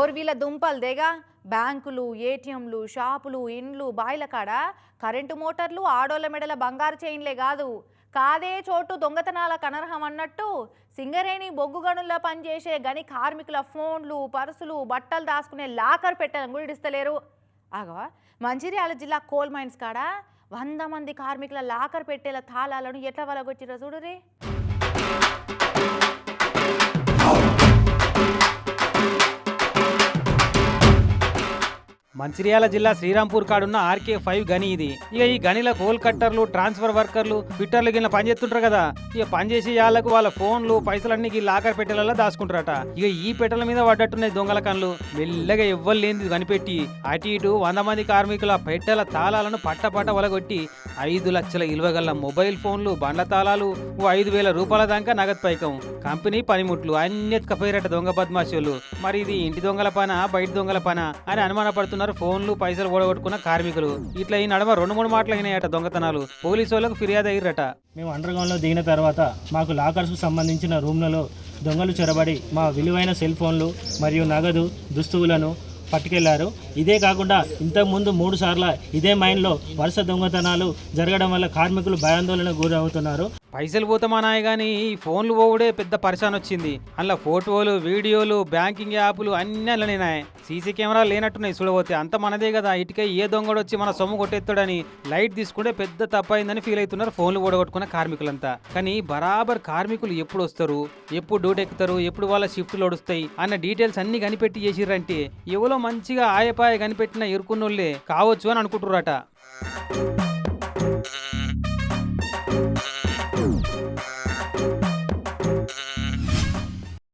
ఓరు వీళ్ళ దుంపలు దేగా? బ్యాంకులు ఏటీఎంలు షాపులు ఇండ్లు బాయిల కాడ కరెంటు మోటార్లు ఆడోళ్ళ మెడల బంగారు చైన్లే కాదు. కాదే చోటు దొంగతనాల కనర్హం అన్నట్టు సింగరేణి బొగ్గు గనుల్లో పనిచేసే గని కార్మికుల ఫోన్లు పర్సులు బట్టలు దాచుకునే లాకర్ పెట్టాలని కూడా ఇడిస్తలేరు. ఆగో మంచిర్యాల జిల్లా కోల్ మైన్స్ కాడ? వంద మంది కార్మికుల లాకర్ పెట్టేల తాళాలను ఎట్లా వలగొచ్చిరో చూడురే. మంచిర్యాల జిల్లా శ్రీరాంపూర్ కాడున్న ఆర్కే ఫైవ్ గని ఇది. ఇక ఈ గనిల కోల్ కట్టర్లు ట్రాన్స్ఫర్ వర్కర్లు ఫిట్టర్లు గిన్న పని చేస్తుంటారు కదా. ఇక పనిచేసి వాళ్ళకు వాళ్ళ ఫోన్లు పైసలన్నీ ఈ లాకర్ పెట్టెలలో దాచుకుంటారట. ఇక ఈ పెట్టెల మీద పడ్డట్టున్నాయి దొంగల కన్లు మెల్లగా ఎవ్వరు లేనిది కనిపెట్టి అటు ఇటు వంద మంది కార్మికుల పెట్టెల తాళాలను పట్ట వలగొట్టి ఐదు లక్షల ఇలువగల మొబైల్ ఫోన్లు బండ్ల తాళాలు ఓ ఐదు వేల రూపాయల దాకా నగదు పైకం. కంపెనీ పనిముట్లు అన్యత్కపోయారట దొంగ బద్మాషులు. మరి ఇది ఇంటి దొంగల పన బయట దొంగల పన అని అనుమానపడుతున్నారు ఫోన్లు పైసలు ఓడగొట్టుకున్న కార్మికులు. ఇట్లా ఈ నడమ రెండు మూడు మాటలు అయినాయట దొంగతనాలు. పోలీసు వాళ్ళకు ఫిర్యాదు అయ్యారట మేము అండర్గ్రౌండ్లో దిగిన తర్వాత మాకు లాకర్స్కు సంబంధించిన రూమ్లలో దొంగలు చొరబడి మా విలువైన సెల్ ఫోన్లు మరియు నగదు దుస్తువులను పట్టుకెళ్ళారు. ఇదే కాకుండా ఇంతకుముందు మూడు సార్లు ఇదే మైన్లో వరుస దొంగతనాలు జరగడం వల్ల కార్మికులు భయాందోళనకు గురవుతున్నారు. పైసలు పోతామానాయి కానీ ఈ ఫోన్లు పోవుడే పెద్ద పరిశాన్ వచ్చింది. అందులో ఫోటోలు వీడియోలు బ్యాంకింగ్ యాప్లు అన్నీ అల్లనినాయి సీసీ కెమెరా లేనట్టున్నాయి చూడబోతే. అంత మనదే కదా. ఇటుక ఏ దొంగడు వచ్చి మన సొమ్ము కొట్టేస్తాడని లైట్ తీసుకుంటే పెద్ద తప్పైందని ఫీల్ అవుతున్నారు ఫోన్లు ఓడగొట్టుకున్న కార్మికులంతా. కానీ బరాబర్ కార్మికులు ఎప్పుడు వస్తారు? ఎప్పుడు డ్యూటీ ఎక్కుతారు? ఎప్పుడు వాళ్ళ షిఫ్ట్లు ఒడుస్తాయి అన్న డీటెయిల్స్ అన్ని కనిపెట్టి చేసిర్రంటే ఎవరో మంచిగా ఆయపాయ కనిపెట్టిన ఇరుకున్నోళ్ళే కావచ్చు అని అనుకుంటున్నారట